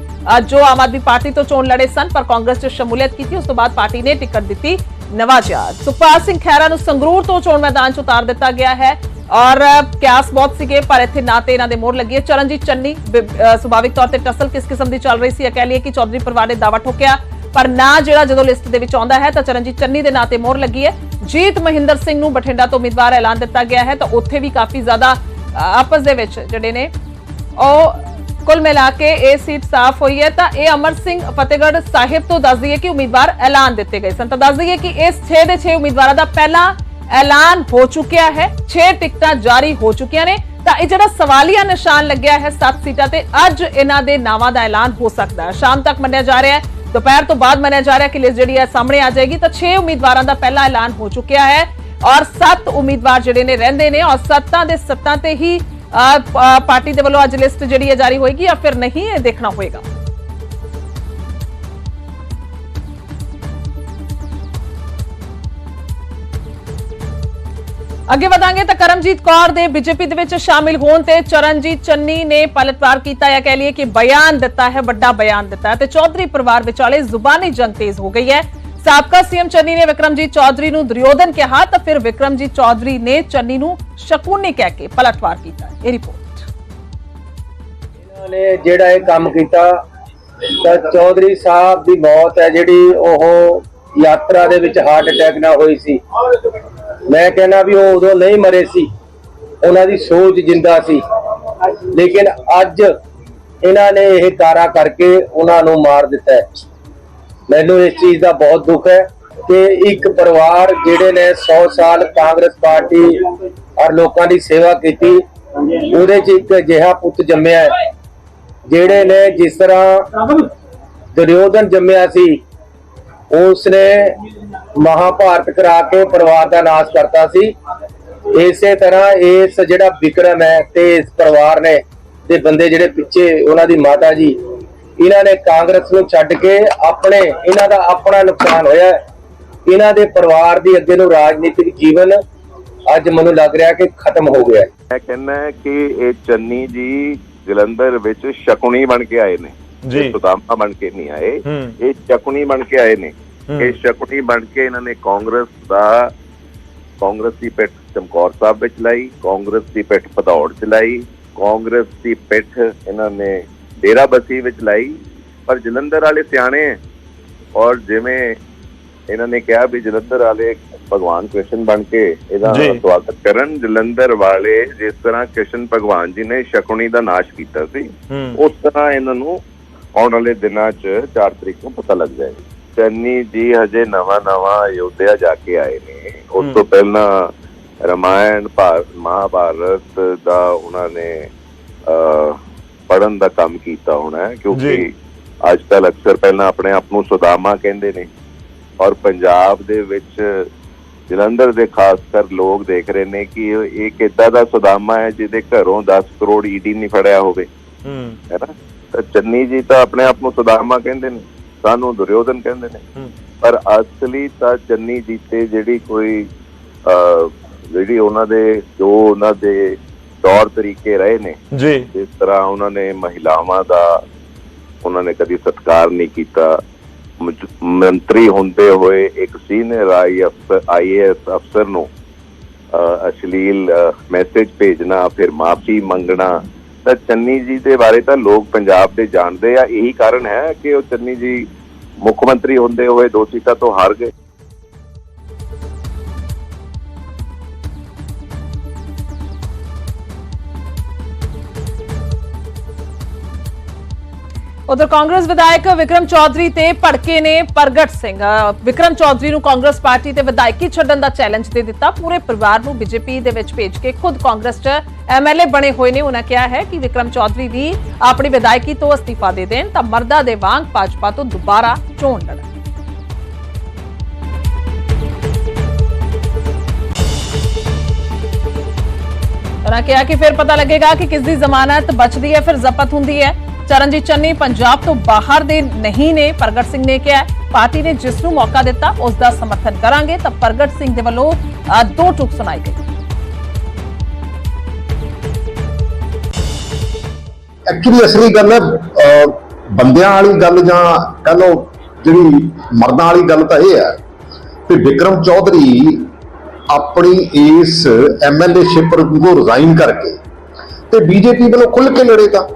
A: ਜੋ ਆਮ ਆਦਮੀ ਪਾਰਟੀ ਤੋਂ ਚੋਣ ਲੜੇ ਸਨ ਪਰ ਕਾਂਗਰਸ 'ਚ ਸ਼ਮੂਲੀਅਤ ਕੀਤੀ ਉਸ ਤੋਂ ਬਾਅਦ ਪਾਰਟੀ ਨੇ ਟਿਕਟ ਦਿੱਤੀ ਨਵਾਜ਼ਿਆਦ ਸੁਖਪਾਲ ਸਿੰਘ ਖਹਿਰਾ ਨੂੰ ਸੰਗਰੂਰ ਤੋਂ ਚੋਣ ਮੈਦਾਨ 'ਚ ਉਤਾਰ ਦਿੱਤਾ ਗਿਆ ਹੈ ਔਰ ਕਿਆਸ ਬਹੁਤ ਸੀਗੇ ਪਰ ਇੱਥੇ ਨਾਂ ਤੇ ਇਹਨਾਂ ਦੇ ਮੋਹਰ ਲੱਗੀ ਹੈ ਚਰਨਜੀਤ ਚੰਨੀ ਸੁਭਾਵਿਕ ਤੌਰ ਤੇ ਟਸਲ ਕਿਸ ਕਿਸਮ ਦੀ ਚੱਲ ਰਹੀ ਸੀ ਇਹ ਕਹਿ ਲਈਏ ਕਿ ਚੌਧਰੀ ਪਰਿਵਾਰ ਨੇ ਦਾਵਾ ਠੋਕਿਆ ਪਰ ਨਾ ਜਿਹੜਾ ਜਦੋਂ ਲਿਸਟ ਦੇ ਵਿੱਚ ਆਉਂਦਾ ਹੈ ਤਾਂ ਚਰਨਜੀਤ ਚੰਨੀ ਦੇ ਨਾਂ ਤੇ ਮੋਹਰ ਲੱਗੀ ਹੈ। ਜੀਤ ਮਹਿੰਦਰ ਸਿੰਘ ਨੂੰ ਬਠਿੰਡਾ ਤੋਂ ਉਮੀਦਵਾਰ ਐਲਾਨ ਦਿੱਤਾ ਗਿਆ ਹੈ ਤਾਂ ਉੱਥੇ ਵੀ ਕਾਫੀ ਜ਼ਿਆਦਾ ਆਪਸ ਦੇ ਵਿੱਚ ਜਿਹੜੇ ਨੇ, ਉਹ ਕੁੱਲ ਮਿਲਾ ਕੇ ਇਹ ਸੀਟ ਸਾਫ਼ ਹੋਈ ਹੈ ਤਾਂ ਇਹ ਅਮਰ ਸਿੰਘ ਫਤਿਹਗੜ੍ਹ ਸਾਹਿਬ ਤੋਂ ਦੱਸ ਦਈਏ ਕਿ ਉਮੀਦਵਾਰ ਐਲਾਨ ਦਿੱਤੇ ਗਏ ਸਨ। ਤਾਂ ਦੱਸ ਦਈਏ ਕਿ ਇਸ 6 ਦੇ 6 ਉਮੀਦਵਾਰਾਂ ਦਾ ਪਹਿਲਾ ਐਲਾਨ ਹੋ ਚੁੱਕਿਆ ਹੈ 6 ਟਿਕਟਾਂ ਜਾਰੀ ਹੋ ਚੁੱਕੀਆਂ ਨੇ। ਤਾਂ ਇਹ ਜਿਹੜਾ ਸਵਾਲੀਆ ਨਿਸ਼ਾਨ ਲੱਗਿਆ ਹੈ 7 ਸੀਟਾਂ ਤੇ, ਅੱਜ ਇਹਨਾਂ ਦੇ ਨਾਵਾਂ ਦਾ ਐਲਾਨ ਹੋ ਸਕਦਾ ਹੈ। ਸ਼ਾਮ ਤੱਕ ਮੰਨਿਆ ਜਾ ਰਿਹਾ ਹੈ। ਦੁਪਹਿਰ ਤੋਂ ਬਾਅਦ ਮੰਨਿਆ ਜਾ ਰਿਹਾ ਕਿ ਲਿਸਟ ਜਿਹੜੀ ਹੈ ਸਾਹਮਣੇ ਆ ਜਾਏਗੀ ਤਾਂ 6 ਉਮੀਦਵਾਰਾਂ ਦਾ ਪਹਿਲਾ ਐਲਾਨ ਹੋ ਚੁੱਕਿਆ ਹੈ ਔਰ 7 ਉਮੀਦਵਾਰ ਜਿਹੜੇ ਨੇ ਰਹਿੰਦੇ ਨੇ ਔਰ ਸੱਤਾਂ ਦੇ ਸੱਤਾਂ ਤੇ ਹੀ ਅ, ਪਾਰਟੀ ਦੇ ਵੱਲੋਂ ਅੱਜ ਲਿਸਟ ਜਿਹੜੀ ਹੈ ਜਾਰੀ ਹੋਏਗੀ ਜਾਂ ਫਿਰ ਨਹੀਂ ਇਹ ਦੇਖਣਾ ਹੋਏਗਾ ਅੱਗੇ ਵਧਾਂਗੇ ਤਾਂ ਕਰਮਜੀਤ ਕੌਰ ਦੇ ਬੀਜੇਪੀ ਦੇ ਵਿੱਚ ਸ਼ਾਮਿਲ ਹੋਣ ਤੇ ਚਰਨਜੀਤ ਚੰਨੀ ਨੇ ਪਲਟਵਾਰ ਕੀਤਾ ਹੈ। ਕਹਿ ਲਈਏ ਕਿ ਬਿਆਨ ਦਿੱਤਾ ਹੈ, ਵੱਡਾ ਬਿਆਨ ਦਿੱਤਾ ਹੈ ਤੇ ਚੌਧਰੀ ਪਰਿਵਾਰ ਵਿਚਾਲੇ ਜ਼ੁਬਾਨੀ ਜੰਗ ਤੇਜ਼ ਹੋ ਗਈ ਹੈ। ਸਾਬਕਾ ਸੀਐਮ ਚੰਨੀ ਨੇ ਵਿਕਰਮਜੀਤ ਚੌਧਰੀ ਨੂੰ ਦੁਰਯੋਧਨ ਕਿਹਾ ਤਾਂ ਫਿਰ ਵਿਕਰਮਜੀਤ ਚੌਧਰੀ ਨੇ ਚੰਨੀ ਨੂੰ ਸ਼ਕੂਨੀ ਕਹਿ ਕੇ ਪਲਟਵਾਰ ਕੀਤਾ ਇਹ ਰਿਪੋਰਟ।
C: ਇਹਨਾਂ ਨੇ ਜਿਹੜਾ ਇਹ ਕੰਮ ਕੀਤਾ, ਤਾਂ ਚੌਧਰੀ ਸਾਹਿਬ ਦੀ ਮੌਤ ਹੈ ਜਿਹੜੀ ਉਹ ਯਾਤਰਾ ਦੇ ਵਿੱਚ ਹਾਰਟ ਅਟੈਕ ਨਾਲ ਹੋਈ ਸੀ। ਮੈਂ ਕਹਿੰਦਾ ਵੀ ਉਹ ਉਦੋਂ ਨਹੀਂ ਮਰੇ ਸੀ। ਉਹਨਾਂ ਦੀ ਸੋਚ ਜਿੰਦਾ ਸੀ। ਲੇਕਿਨ ਅੱਜ ਇਹਨਾਂ ਨੇ ਇਹ ਕਾਰਾ ਕਰਕੇ ਉਹਨਾਂ ਨੂੰ ਮਾਰ ਦਿੱਤਾ ਮੈਨੂੰ ਇਸ ਚੀਜ਼ ਦਾ ਬਹੁਤ ਦੁੱਖ ਹੈ ਕਿ ਇੱਕ ਪਰਿਵਾਰ ਜਿਹੜੇ ਨੇ 100 ਸਾਲ ਕਾਂਗਰਸ ਪਾਰਟੀ ਔਰ ਲੋਕਾਂ ਦੀ ਸੇਵਾ ਕੀਤੀ, ਉਹਦੇ 'ਚ ਇੱਕ ਅਜਿਹਾ ਪੁੱਤ ਜੰਮਿਆ ਜਿਹੜੇ ਨੇ ਜਿਸ ਤਰ੍ਹਾਂ ਦੁਰਯੋਧਨ ਜੰਮਿਆ ਸੀ ਉਸ ਨੇ ਮਹਾਭਾਰਤ ਕਰਾ ਕੇ ਪਰਿਵਾਰ ਦਾ ਨਾਸ਼ ਕਰਤਾ ਸੀ। ਇਸੇ ਤਰ੍ਹਾਂ ਇਸ ਜਿਹੜਾ ਵਿਕਰਮ ਹੈ ਤੇ ਇਸ ਪਰਿਵਾਰ ਨੇ ਤੇ ਬੰਦੇ ਜਿਹੜੇ ਪਿੱਛੇ ਉਹਨਾਂ ਦੀ ਮਾਤਾ ਜੀ, ਇਹਨਾਂ ਨੇ ਕਾਂਗਰਸ ਨੂੰ ਛੱਡ ਕੇ ਆਪਣੇ, ਇਹਨਾਂ ਦਾ ਆਪਣਾ ਨੁਕਸਾਨ ਹੋਇਆ ਇਹਨਾਂ ਦੇ ਪਰਿਵਾਰ ਦੀ ਅੱਗੇ ਨੂੰ ਰਾਜਨੀਤਿਕ ਜੀਵਨ ਅੱਜ ਮੈਨੂੰ ਲੱਗ ਰਿਹਾ ਕਿ ਖਤਮ ਹੋ ਗਿਆ ਹੈ।
D: ਮੈਂ ਕਹਿੰਦਾ ਕਿ ਇਹ ਚੰਨੀ ਜੀ ਜਲੰਧਰ ਵਿੱਚ ਸ਼ਕੁਣੀ ਬਣ ਕੇ ਆਏ ਨੇ। ਇਹ ਸੁਦਾਮਾ ਬਣ ਕੇ ਨਹੀਂ ਆਏ। ਇਹ ਸ਼ਕੁਨੀ ਬਣ ਕੇ ਆਏ ਨੇ। ਇਹ ਸ਼ਕੁਨੀ ਬਣ ਕੇ ਇਹਨਾਂ ਨੇ ਕਾਂਗਰਸ ਦਾ ਕਾਂਗਰਸ ਦੀ ਪਿੱਠ ਚਮਕੌਰ ਸਾਹਿਬ ਵਿੱਚ ਲਾਈ ਕਾਂਗਰਸ ਦੀ ਪਿੱਠ ਭਦੌੜ ਚ ਲਾਈ ਕਾਂਗਰਸ ਦੀ ਪਿੱਠ ਇਹਨਾਂ ਨੇ ਡੇਰਾ ਬਸੀ ਵਿੱਚ ਲਾਈ ਪਰ ਜਲੰਧਰ ਵਾਲੇ ਸਿਆਣੇ। ਔਰ ਜਿਵੇਂ ਇਹਨਾਂ ਨੇ ਕਿਹਾ ਵੀ ਜਲੰਧਰ ਵਾਲੇ ਭਗਵਾਨ ਕ੍ਰਿਸ਼ਨ ਬਣ ਕੇ ਇਹਦਾ। ਸਵਾਗਤ ਕਰਨ ਜਲੰਧਰ ਵਾਲੇ ਜਿਸ ਤਰ੍ਹਾਂ ਕ੍ਰਿਸ਼ਨ ਭਗਵਾਨ ਜੀ ਨੇ ਸ਼ਕੁਨੀ ਦਾ ਨਾਸ਼ ਕੀਤਾ ਸੀ ਉਸ ਤਰ੍ਹਾਂ ਇਹਨਾਂ ਨੂੰ ਆਉਣ ਵਾਲੇ ਦਿਨਾਂ 'ਚ 4 ਤਰੀਕ ਨੂੰ ਪਤਾ ਲੱਗ ਜਾਏਗਾ। ਚੰਨੀ ਜੀ ਹਜੇ ਨਵਾਂ ਨਵਾਂ ਅਯੋਧਿਆ ਜਾ ਕੇ ਆਏ ਨੇ। ਉਸ। ਤੋਂ ਪਹਿਲਾਂ ਰਮਾਇਣ ਭਾਰਤ ਮਹਾਭਾਰਤ ਦਾ ਉਹਨਾਂ ਨੇ ਪੜਨ ਦਾ ਕੰਮ ਕੀਤਾ ਹੋਣਾ ਕਿਉਂਕਿ। ਅੱਜ ਕੱਲ ਅਕਸਰ ਪਹਿਲਾਂ ਆਪਣੇ ਆਪ ਨੂੰ ਸੁਦਾਮਾ ਕਹਿੰਦੇ ਨੇ। ਔਰ ਪੰਜਾਬ ਦੇ ਵਿੱਚ ਜਲੰਧਰ ਦੇ ਖਾਸ ਕਰ ਲੋਕ ਦੇਖ ਰਹੇ ਨੇ ਕਿ ਇਹ ਇੱਕ ਏਦਾਂ ਦਾ ਸੁਦਾਮਾ ਹੈ ਜਿਹਦੇ ਘਰੋਂ 10 ਕਰੋੜ ਈਡੀ ਨਹੀਂ ਫੜਿਆ ਹੋਵੇ।
E: ਹੂੰ।
D: ਹੈ ਨਾ? ਚੰਨੀ ਜੀ ਤਾਂ ਆਪਣੇ ਆਪ ਨੂੰ ਸੁਦਾਮਾ ਕਹਿੰਦੇ ਨੇ ਸਾਨੂੰ ਦੁਰਯੋਧਨ ਕਹਿੰਦੇ ਨੇ। ਪਰ ਅਸਲੀ ਤਾਂ ਚੰਨੀ ਜੀ ਤੇ ਜਿਹੜੀ ਕੋਈ ਜਿਹੜੀ ਉਹਨਾਂ ਦੇ ਜੋ ਉਹਨਾਂ ਦੇ ਤੌਰ ਤਰੀਕੇ ਰਹੇ ਨੇ
E: ਜੀ।
D: ਜਿਸ ਤਰ੍ਹਾਂ ਉਹਨਾਂ ਨੇ ਮਹਿਲਾਵਾਂ ਦਾ ਉਹਨਾਂ ਨੇ ਕਦੀ ਸਤਿਕਾਰ ਨਹੀਂ ਕੀਤਾ। ਮੰਤਰੀ ਹੁੰਦੇ ਹੋਏ ਇੱਕ ਸੀਨੀਅਰ ਆਈ ਅਫਸਰ ਆਈਏਐਸ ਅਫਸਰ ਨੂੰ ਅਸ਼ਲੀਲ ਮੈਸੇਜ ਭੇਜਣਾ ਫਿਰ ਮਾਫੀ ਮੰਗਣਾ ਤਾਂ ਚੰਨੀ ਜੀ ਦੇ ਬਾਰੇ ਤਾਂ ਲੋਕ ਪੰਜਾਬ ਦੇ ਜਾਣਦੇ ਆ। ਇਹੀ ਕਾਰਨ ਹੈ ਕਿ ਉਹ ਚੰਨੀ ਜੀ ਮੁੱਖ ਮੰਤਰੀ ਹੁੰਦੇ ਹੋਏ ਦੋ ਸੀਟਾਂ ਤੋਂ ਹਾਰ ਗਏ।
A: ਉਧਰ ਕਾਂਗਰਸ ਵਿਧਾਇਕ ਵਿਕਰਮ ਚੌਧਰੀ ਤੇ ਭੜਕੇ ਨੇ ਪ੍ਰਗਟ ਸਿੰਘ। ਵਿਕਰਮ ਚੌਧਰੀ ਨੂੰ ਕਾਂਗਰਸ ਪਾਰਟੀ ਤੇ ਵਿਧਾਇਕੀ ਛੱਡਣ ਦਾ ਚੈਲੰਜ ਦੇ ਦਿੱਤਾ। ਪੂਰੇ ਪਰਿਵਾਰ ਨੂੰ ਬੀਜੇਪੀ ਦੇ ਵਿੱਚ ਭੇਜ ਕੇ ਖੁਦ ਕਾਂਗਰਸ 'ਚ ਐਮਐਲਏ ਬਣੇ ਹੋਏ ਨੇ। ਉਹਨਾਂ ਕਿਹਾ ਹੈ ਕਿ ਵਿਕਰਮ ਚੌਧਰੀ ਵੀ ਆਪਣੀ ਵਿਧਾਇਕੀ ਤੋਂ ਅਸਤੀਫਾ ਦੇ ਦੇਣ ਤਾਂ ਮਰਦਾ ਦੇ ਵਾਂਗ ਭਾਜਪਾ ਤੋਂ ਦੁਬਾਰਾ ਚੋਣ ਲੜਨ। ਉਹਨਾਂ ਕਿਹਾ ਕਿ ਫਿਰ ਪਤਾ ਲੱਗੇਗਾ ਕਿ ਕਿਸ ਦੀ ਜ਼ਮਾਨਤ ਬਚਦੀ ਹੈ, ਫਿਰ ਜ਼ਬਤ ਹੁੰਦੀ ਹੈ। ਚਰਨਜੀਤ ਚੰਨੀ ਪੰਜਾਬ ਤੋਂ ਬਾਹਰ ਦੇ ਨਹੀਂ ਨੇ ਪ੍ਰਗਟ ਸਿੰਘ ਨੇ ਕਿਹਾ ਪਾਰਟੀ ਨੇ ਜਿਸ ਨੂੰ ਮੌਕਾ ਦਿੱਤਾ ਉਸ ਦਾ ਸਮਰਥਨ ਕਰਾਂਗੇ ਤਾਂ ਪ੍ਰਗਟ ਸਿੰਘ ਦੇ ਵੱਲੋਂ ਅ, ਦੋ ਟੁਕ ਸੁਣਾਈ ਗਈ
F: ਐਕਚੁਅਲੀ ਅਸਲੀ ਗੱਲ ਹੈ ਬੰਦਿਆਂ ਵਾਲੀ ਗੱਲ ਜਾਂ ਕਹ ਲਓ ਜਿਹੜੀ ਮਰਦਾਂ ਵਾਲੀ ਗੱਲ ਤਾਂ ਇਹ ਹੈ ਕਿ ਵਿਕਰਮ ਚੌਧਰੀ ਆਪਣੀ ਇਸ ਐਮਐਲਏਸ਼ਿਪ ਨੂੰ ਰਿਜ਼ਾਈਨ ਕਰਕੇ ਤੇ ਬੀਜੇਪੀ ਵੱਲੋਂ ਖੁੱਲ ਕੇ ਲੜੇਗਾ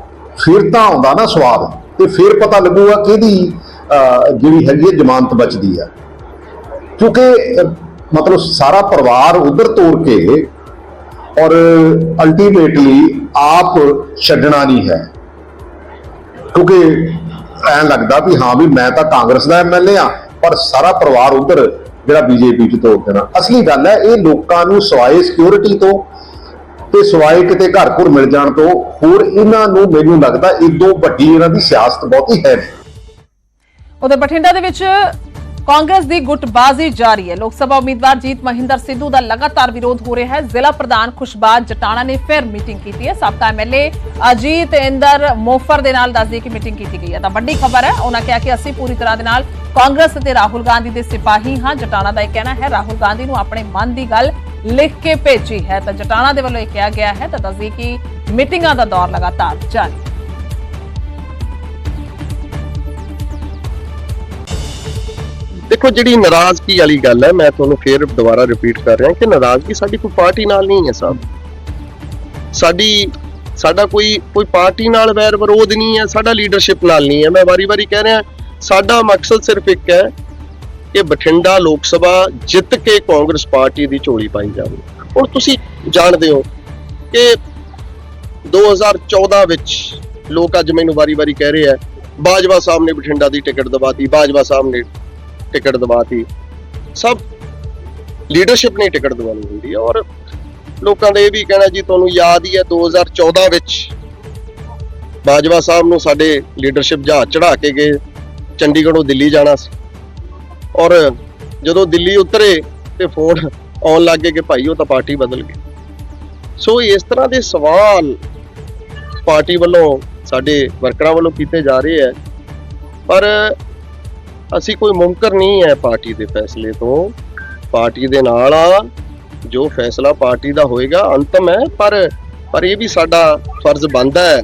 F: ਫਿਰ ਤਾਂ ਆਉਂਦਾ ਨਾ ਸਵਾਦ, ਤੇ ਫਿਰ ਪਤਾ ਲੱਗੂਗਾ ਕਿਹਦੀ ਜਿਹੜੀ ਹੈਗੀ ਹੈ ਜ਼ਮਾਨਤ ਬਚਦੀ ਆ। ਕਿਉਂਕਿ ਮਤਲਬ ਸਾਰਾ ਪਰਿਵਾਰ ਉਧਰ ਤੋੜ ਕੇ ਔਰ ਅਲਟੀਮੇਟਲੀ ਆਪ ਛੱਡਣਾ ਨਹੀਂ ਹੈ। ਕਿਉਂਕਿ ਐਂ ਲੱਗਦਾ ਵੀ ਹਾਂ ਵੀ ਮੈਂ ਤਾਂ ਕਾਂਗਰਸ ਦਾ ਐਮਐਲਏ ਆ, ਪਰ ਸਾਰਾ ਪਰਿਵਾਰ ਉਧਰ ਜਿਹੜਾ ਬੀਜੇਪੀ ਚ ਤੋੜ ਦੇਣਾ। ਅਸਲੀ ਗੱਲ ਹੈ, ਇਹ ਲੋਕਾਂ ਨੂੰ ਸਵਾਏ ਸਿਕਿਉਰਿਟੀ ਤੋਂ ਤੇ ਸਵਾਏ ਕਿਤੇ ਘਰ ਘੁਰ ਮਿਲ ਜਾਣ ਤੋਂ ਹੋਰ ਇਹਨਾਂ ਨੂੰ ਮੈਨੂੰ ਲੱਗਦਾ ਇਦੋਂ ਵੱਡੀ ਇਹਨਾਂ ਦੀ ਸਿਆਸਤ ਬਹੁਤੀ ਹੈ
A: ਉਧਰ ਬਠਿੰਡਾ ਦੇ ਵਿੱਚ ਕਾਂਗਰਸ ਦੀ ਗੁੱਟਬਾਜ਼ੀ ਜਾਰੀ ਹੈ। ਲੋਕ ਸਭਾ ਉਮੀਦਵਾਰ ਜੀਤ ਮਹਿੰਦਰ ਸਿੱਧੂ ਦਾ ਲਗਾਤਾਰ ਵਿਰੋਧ ਹੋ ਰਿਹਾ ਹੈ। ਜ਼ਿਲ੍ਹਾ ਪ੍ਰਧਾਨ ਖੁਸ਼ਬਾਜ ਜਟਾਣਾ ਨੇ ਫਿਰ ਮੀਟਿੰਗ ਕੀਤੀ ਹੈ। ਸਾਬਕਾ ਐਮਐਲਏ ਅਜੀਤ ਇੰਦਰ ਮੋਫਰ ਦੇ ਨਾਲ ਦੱਸਦੀ ਕਿ ਮੀਟਿੰਗ ਕੀਤੀ ਗਈ ਹੈ। ਤਾਂ ਵੱਡੀ ਖਬਰ ਹੈ, ਉਹਨਾਂ ਕਿਹਾ ਕਿ ਅਸੀਂ ਪੂਰੀ ਤਰ੍ਹਾਂ ਦੇ ਨਾਲ ਕਾਂਗਰਸ ਅਤੇ ਰਾਹੁਲ ਗਾਂਧੀ ਦੇ ਸਿਪਾਹੀ ਹਾਂ। ਜਟਾਣਾ ਦਾ ਇਹ ਕਹਿਣਾ ਹੈ, ਰਾਹੁਲ ਗਾਂਧੀ ਨੂੰ ਆਪਣੇ ਮਨ ਦੀ ਗੱਲ ਲਿਖ ਕੇ ਭੇਜੀ ਹੈ ਤਾਂ ਜਟਾਣਾ ਦੇ ਵੱਲੋਂ ਇਹ ਕਿਹਾ ਗਿਆ ਹੈ ਤਾਂ ਦੱਸਦੀ ਕਿ ਮੀਟਿੰਗਾਂ ਦਾ ਦੌਰ ਲਗਾਤਾਰ ਜਾਰੀ।
G: ਦੇਖੋ, ਜਿਹੜੀ ਨਾਰਾਜ਼ਗੀ ਵਾਲੀ ਗੱਲ ਹੈ, ਮੈਂ ਤੁਹਾਨੂੰ ਫੇਰ ਦੁਬਾਰਾ ਰਿਪੀਟ ਕਰ ਰਿਹਾ ਕਿ ਨਾਰਾਜ਼ਗੀ ਸਾਡੀ ਕੋਈ ਪਾਰਟੀ ਨਾਲ ਨਹੀਂ ਹੈ ਸਾਹਿਬ ਸਾਡੀ, ਸਾਡਾ ਕੋਈ ਕੋਈ ਪਾਰਟੀ ਨਾਲ ਵੈਰ ਵਿਰੋਧ ਨਹੀਂ ਹੈ, ਸਾਡਾ ਲੀਡਰਸ਼ਿਪ ਨਾਲ ਨਹੀਂ ਹੈ। ਮੈਂ ਵਾਰੀ-ਵਾਰੀ ਕਹਿ ਰਿਹਾ, ਸਾਡਾ ਮਕਸਦ ਸਿਰਫ ਇੱਕ ਹੈ ਕਿ ਬਠਿੰਡਾ ਲੋਕ ਸਭਾ ਜਿੱਤ ਕੇ ਕਾਂਗਰਸ ਪਾਰਟੀ ਦੀ ਝੋਲੀ ਪਾਈ ਜਾਵੇ। ਹੁਣ ਤੁਸੀਂ ਜਾਣਦੇ ਹੋ ਕਿ 2014 ਵਿੱਚ ਲੋਕ ਅੱਜ ਮੈਨੂੰ ਵਾਰੀ-ਵਾਰੀ ਕਹਿ ਰਹੇ ਆ, ਬਾਜਵਾ ਸਾਹਿਬ ਨੇ ਬਠਿੰਡਾ ਦੀ ਟਿਕਟ ਦਵਾਤੀ, ਬਾਜਵਾ ਸਾਹਿਬ ਨੇ ਟਿਕਟ ਦਵਾਤੀ। ਸਭ ਲੀਡਰਸ਼ਿਪ ਨੇ ਟਿਕਟ ਦਵਾਉਣੀ ਹੁੰਦੀ ਹੈ ਔਰ ਲੋਕਾਂ ਦਾ ਇਹ ਵੀ ਕਹਿਣਾ ਜੀ, ਤੁਹਾਨੂੰ ਯਾਦ ਹੀ ਹੈ 2014 ਵਿੱਚ ਬਾਜਵਾ ਸਾਹਿਬ ਨੂੰ ਸਾਡੇ ਲੀਡਰਸ਼ਿਪ ਜਹਾਜ਼ ਚੜਾ ਕੇ ਗਏ, ਚੰਡੀਗੜ੍ਹੋਂ ਦਿੱਲੀ ਜਾਣਾ ਸੀ। ਔਰ ਜਦੋਂ ਦਿੱਲੀ ਉਤਰੇ ਤੇ ਫੋਨ ਆਉਣ ਲੱਗ ਗਏ ਕਿ ਭਾਈ ਉਹ ਤਾਂ ਪਾਰਟੀ ਬਦਲ ਗਈ। ਸੋ ਇਸ ਤਰ੍ਹਾਂ ਦੇ ਸਵਾਲ ਪਾਰਟੀ ਵੱਲੋਂ ਸਾਡੇ ਵਰਕਰਾਂ ਵੱਲੋਂ ਕੀਤੇ ਜਾ ਰਹੇ ਹੈ ਪਰ ਅਸੀਂ ਕੋਈ ਮੁਮਕਰ ਨਹੀਂ ਹੈ ਪਾਰਟੀ ਦੇ ਫੈਸਲੇ ਤੋਂ। ਪਾਰਟੀ ਦੇ ਨਾਲ ਆ, ਜੋ ਫੈਸਲਾ ਪਾਰਟੀ ਦਾ ਹੋਏਗਾ, ਅੰਤਮ ਹੈ। ਪਰ ਪਰ ਇਹ ਵੀ ਸਾਡਾ ਫਰਜ਼ ਬਣਦਾ ਹੈ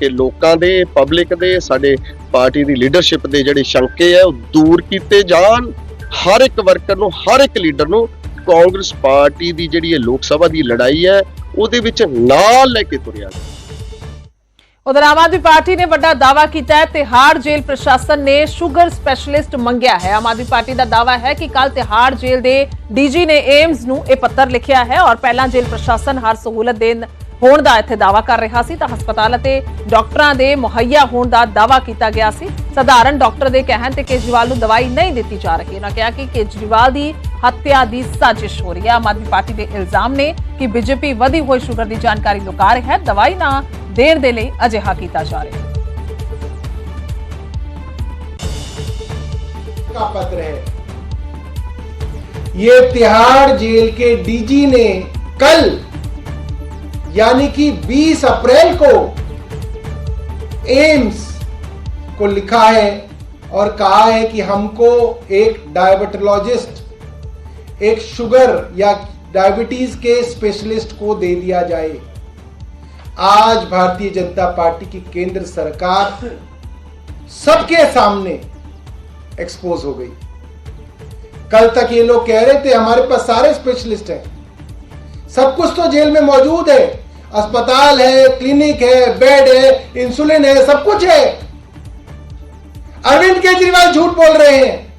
G: ਕਿ ਲੋਕਾਂ ਦੇ, ਪਬਲਿਕ ਦੇ, ਸਾਡੇ ਪਾਰਟੀ ਦੀ ਲੀਡਰਸ਼ਿਪ ਦੇ ਜਿਹੜੇ ਸ਼ੰਕੇ ਹੈ ਉਹ ਦੂਰ ਕੀਤੇ ਜਾਣ। ਹਰ ਇੱਕ ਵਰਕਰ ਨੂੰ, ਹਰ ਇੱਕ ਲੀਡਰ ਨੂੰ ਕਾਂਗਰਸ ਪਾਰਟੀ ਦੀ ਜਿਹੜੀ ਇਹ ਲੋਕ ਸਭਾ ਦੀ ਲੜਾਈ ਹੈ, ਉਹਦੇ ਵਿੱਚ ਨਾਲ ਲੈ ਕੇ ਤੁਰਿਆ
A: ਉਧਰ ਆਮ ਆਦਮੀ ਪਾਰਟੀ ਨੇ ਵੱਡਾ ਦਾਵਾ ਕੀਤਾ ਹੈ। ਤਿਹਾੜ ਜੇਲ੍ਹ ਪ੍ਰਸ਼ਾਸਨ ਨੇ ਸ਼ੂਗਰ ਸਪੈਸ਼ਲਿਸਟ ਮੰਗਿਆ ਹੈ। ਆਮ ਆਦਮੀ ਪਾਰਟੀ ਦਾ ਦਾਵਾ ਹੈ ਕਿ ਕੱਲ ਤਿਹਾੜ ਜੇਲ੍ਹ ਦੇ ਡੀਜੀ ਨੇ ਏਮਜ਼ ਨੂੰ ਇਹ ਪੱਤਰ ਲਿਖਿਆ ਹੈ ਔਰ ਪਹਿਲਾਂ ਜੇਲ੍ਹ ਪ੍ਰਸ਼ਾਸਨ ਹਰ ਸਹੂਲਤ ਦੇਣ ਹੋਣ ਦਾ ਇੱਥੇ ਦਾਵਾ ਕਰ ਰਿਹਾ ਸੀ ਤਾਂ ਹਸਪਤਾਲ ਅਤੇ ਡਾਕਟਰਾਂ ਦੇ ਮੁਹੱਈਆ ਹੋਣ ਦਾ ਦਾਵਾ ਕੀਤਾ ਗਿਆ ਸੀ ਸਧਾਰਨ ਡਾਕਟਰ ਦੇ ਕਹਿਣ ਤੇ ਕੇਜਰੀਵਾਲ ਨੂੰ ਦਵਾਈ ਨਹੀਂ ਦਿੱਤੀ ਜਾ ਰਹੀ ਉਹਨਾਂ ਕਿਹਾ ਕਿ ਕੇਜਰੀਵਾਲ ਦੀ ਹੱਤਿਆ ਦੀ ਸਾਜ਼ਿਸ਼ ਹੋ ਰਹੀ ਹੈ ਆਮ ਆਦਮੀ ਪਾਰਟੀ ਦੇ ਇਲਜ਼ਾਮ ਨੇ ਕਿ ਬੀਜੇਪੀ ਵਧੀ ਹੋਈ ਸ਼ੂਗਰ ਦੀ ਜਾਣਕਾਰੀ ਲੁਕਾ ਰਹੀ ਹੈ ਦਵਾਈ ਨਾ ਦੇਣ ਦੇ ਲਈ ਅਜਿਹਾ ਕੀਤਾ ਜਾ ਰਿਹਾ ਹੈ
H: का पत्र है
E: ये तिहाड़ जेल के डीजी ने कल यानी कि 20 अप्रैल को एम्स को लिखा है और कहा है कि हमको एक डायबिटोलॉजिस्ट, एक शुगर या डायबिटीज़ के स्पेशलिस्ट को दे दिया जाए। आज भारतीय जनता पार्टी की केंद्र सरकार सबके सामने एक्सपोज हो गई। कल तक ये लोग कह रहे थे, हमारे पास सारे स्पेशलिस्ट हैं। सब कुछ तो जेल में मौजूद है। अस्पताल है, क्लिनिक है, बेड है, इंसुलिन है, सब कुछ है। अरविंद केजरीवाल झूठ बोल रहे हैं।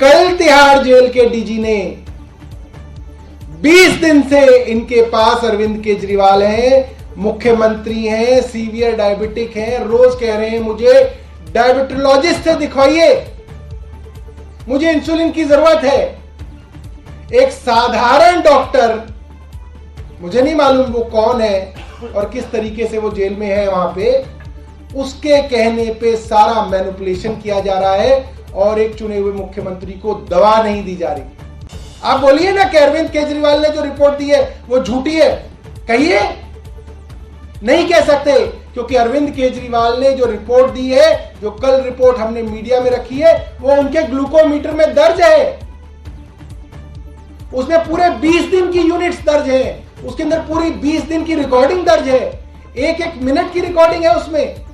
E: कल तिहाड़ जेल के डीजी ने 20 दिन से इनके पास अरविंद केजरीवाल हैं, मुख्यमंत्री हैं, सीवियर डायबिटिक हैं, रोज कह रहे हैं, मुझे डायबिटोलॉजिस्ट से दिखवाइए। मुझे इंसुलिन की ज़रूरत है। एक साधारण डॉक्टर मुझे नहीं मालूम वो कौन है और किस तरीके से वो जेल में है वहाँ पे। उसके कहने पे सारा मैनिपुलेशन किया जा रहा है और एक चुने हुए मुख्यमंत्री को दवा नहीं दी जा रही। आप बोलिए ना कि अरविंद केजरीवाल ने जो रिपोर्ट दी है, वो झूठी है? कहिए। नहीं कह सकते, क्योंकि अरविंद केजरीवाल ने जो रिपोर्ट दी है, जो कल रिपोर्ट हमने मीडिया में रखी है, वो उनके ग्लूकोमीटर में दर्ज है। उसमें पूरे 20 दिन की यूनिट्स दर्ज है। उसके अंदर पूरी 20 दिन की रिकॉर्डिंग दर्ज है। एक एक मिनट की रिकॉर्डिंग है उसमें।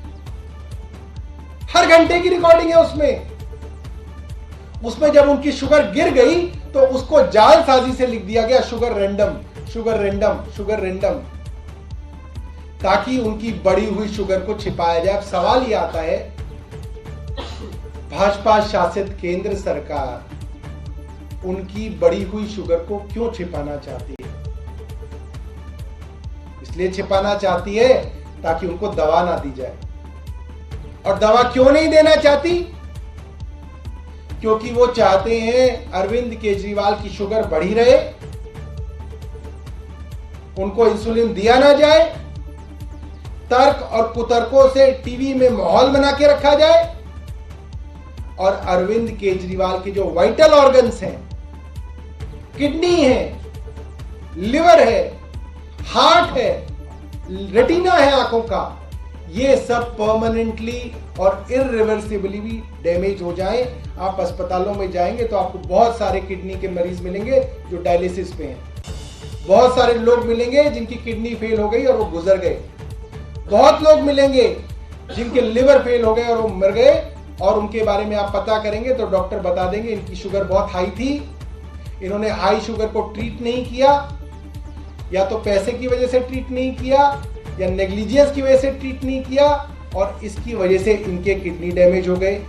E: हर घंटे की रिकॉर्डिंग है उसमें। उसमें जब उनकी शुगर गिर गई तो उसको जालसाजी से लिख दिया गया sugar random sugar random sugar random ताकि उनकी बढ़ी हुई शुगर को छिपाया जाए। अब सवाल ये आता है, भाजपा शासित केंद्र सरकार उनकी बढ़ी हुई शुगर को क्यों छिपाना चाहती है? इसलिए छिपाना चाहती है ताकि उनको दवा ना दी जाए। और दवा क्यों नहीं देना चाहती? क्योंकि वो चाहते हैं अरविंद केजरीवाल की शुगर बढ़ी रहे, उनको इंसुलिन दिया ना जाए, तर्क और कुतर्कों से टीवी में माहौल बना के रखा जाए, और अरविंद केजरीवाल के जो वाइटल ऑर्गन्स हैं किडनी है लिवर है हार्ट है, रेटिना है आँखों का, ये सब परमानेंटली और इरिवर्सिबली भी डैमेज हो जाए। आप अस्पतालों में जाएँगे तो आपको बहुत सारे किडनी के मरीज़ मिलेंगे जो डायलिसिस पे हैं। बहुत सारे लोग मिलेंगे जिनकी किडनी फेल हो गई और वो गुजर गए। बहुत लोग मिलेंगे जिनके लिवर फेल हो गए और वो मर गए और उनके बारे में आप पता करेंगे तो डॉक्टर बता देंगे इनकी शुगर बहुत हाई थी। इन्होंने हाई शुगर को ट्रीट नहीं किया। या तो पैसे की वजह से ट्रीट नहीं किया या नेग्लिजियंस की वजह से ट्रीट नहीं किया और इसकी वजह से इनके किडनी डैमेज हो गए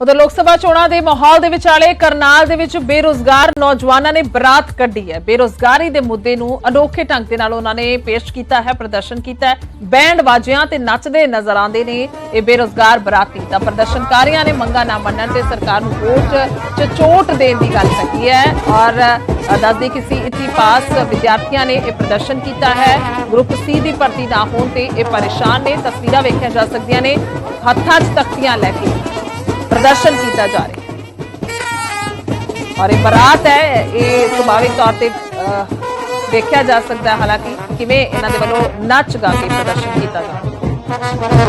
A: ਉਧਰ ਲੋਕ ਸਭਾ ਚੋਣਾਂ ਦੇ ਮਾਹੌਲ ਦੇ ਵਿਚਾਲੇ ਕਰਨਾਲ ਦੇ ਵਿੱਚ ਬੇਰੋਜ਼ਗਾਰ ਨੌਜਵਾਨਾਂ ਨੇ ਬਰਾਤ ਕੱਢੀ ਹੈ। ਬੇਰੋਜ਼ਗਾਰੀ ਦੇ ਮੁੱਦੇ ਨੂੰ ਅਨੋਖੇ ਢੰਗ ਦੇ ਨਾਲ ਉਹਨਾਂ ਨੇ ਪੇਸ਼ ਕੀਤਾ ਹੈ, ਪ੍ਰਦਰਸ਼ਨ ਕੀਤਾ ਹੈ। ਬੈਂਡ ਬਾਜਿਆਂ ਤੇ ਨੱਚਦੇ ਨਜ਼ਰ ਆਉਂਦੇ ਨੇ ਇਹ ਬੇਰੋਜ਼ਗਾਰ ਬਰਾਤੀ। ਤਾਂ ਪ੍ਰਦਰਸ਼ਨਕਾਰੀਆਂ ਨੇ ਮੰਗਾ ਨਾ ਮੰਨਣ ਤੇ ਸਰਕਾਰ ਨੂੰ ਕੋਰਟ ਚ ਚੋਟ ਦੇਣ ਦੀ ਗੱਲ ਕਹੀ ਹੈ ਔਰ ਦੱਸਦੇ ਕਿਸੇ ਇਤੀ ਪਾਸ ਵਿਦਿਆਰਥੀਆਂ ਨੇ ਇਹ ਪ੍ਰਦਰਸ਼ਨ ਕੀਤਾ ਹੈ। ਗਰੁੱਪ ਸੀ ਦੀ ਭਰਤੀ ਨਾ ਹੋਣ ਤੇ ਇਹ ਪਰੇਸ਼ਾਨ ਨੇ। ਤਸਵੀਰਾਂ ਵੇਖੀਆਂ ਜਾ ਸਕਦੀਆਂ ਨੇ। ਹੱਥਾਂ 'ਚ ਤਖਤੀਆਂ ਲੈ ਕੇ। ਪ੍ਰਦਰਸ਼ਨ ਕੀਤਾ ਜਾ ਰਿਹਾ ਔਰ ਇਹ ਬਰਾਤ ਹੈ, ਇਹ ਸੁਭਾਵਿਕ ਤੌਰ ਤੇ ਦੇਖਿਆ ਜਾ ਸਕਦਾ ਹਾਲਾਂਕਿ ਕਿਵੇਂ ਇਹਨਾਂ ਦੇ ਵੱਲੋਂ ਨੱਚ ਗਾ ਕੇ ਪ੍ਰਦਰਸ਼ਨ ਕੀਤਾ ਜਾ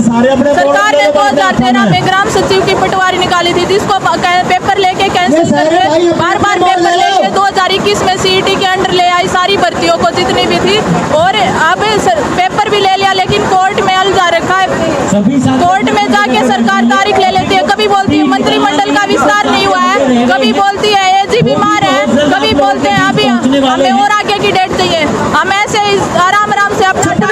H: सरकार ने दो हज़ार तेरह में ग्राम सचिव की पटवारी निकाली थी जिसको पेपर लेके कैंसिल कर रहे बार बार पेपर लेके दो हज़ार इक्कीस में सीईटी के अंडर ले आई सारी भर्तियों को जितनी भी थी और अब पेपर भी ले लिया लेकिन कोर्ट में अलझा रखा है। कोर्ट में जाके सरकार तारीख ले लेती है कभी बोलती है मंत्रिमंडल का विस्तार नहीं हुआ है कभी बोलती है एजी बीमार है कभी बोलते हैं अभी हमें और आगे की डेट चाहिए।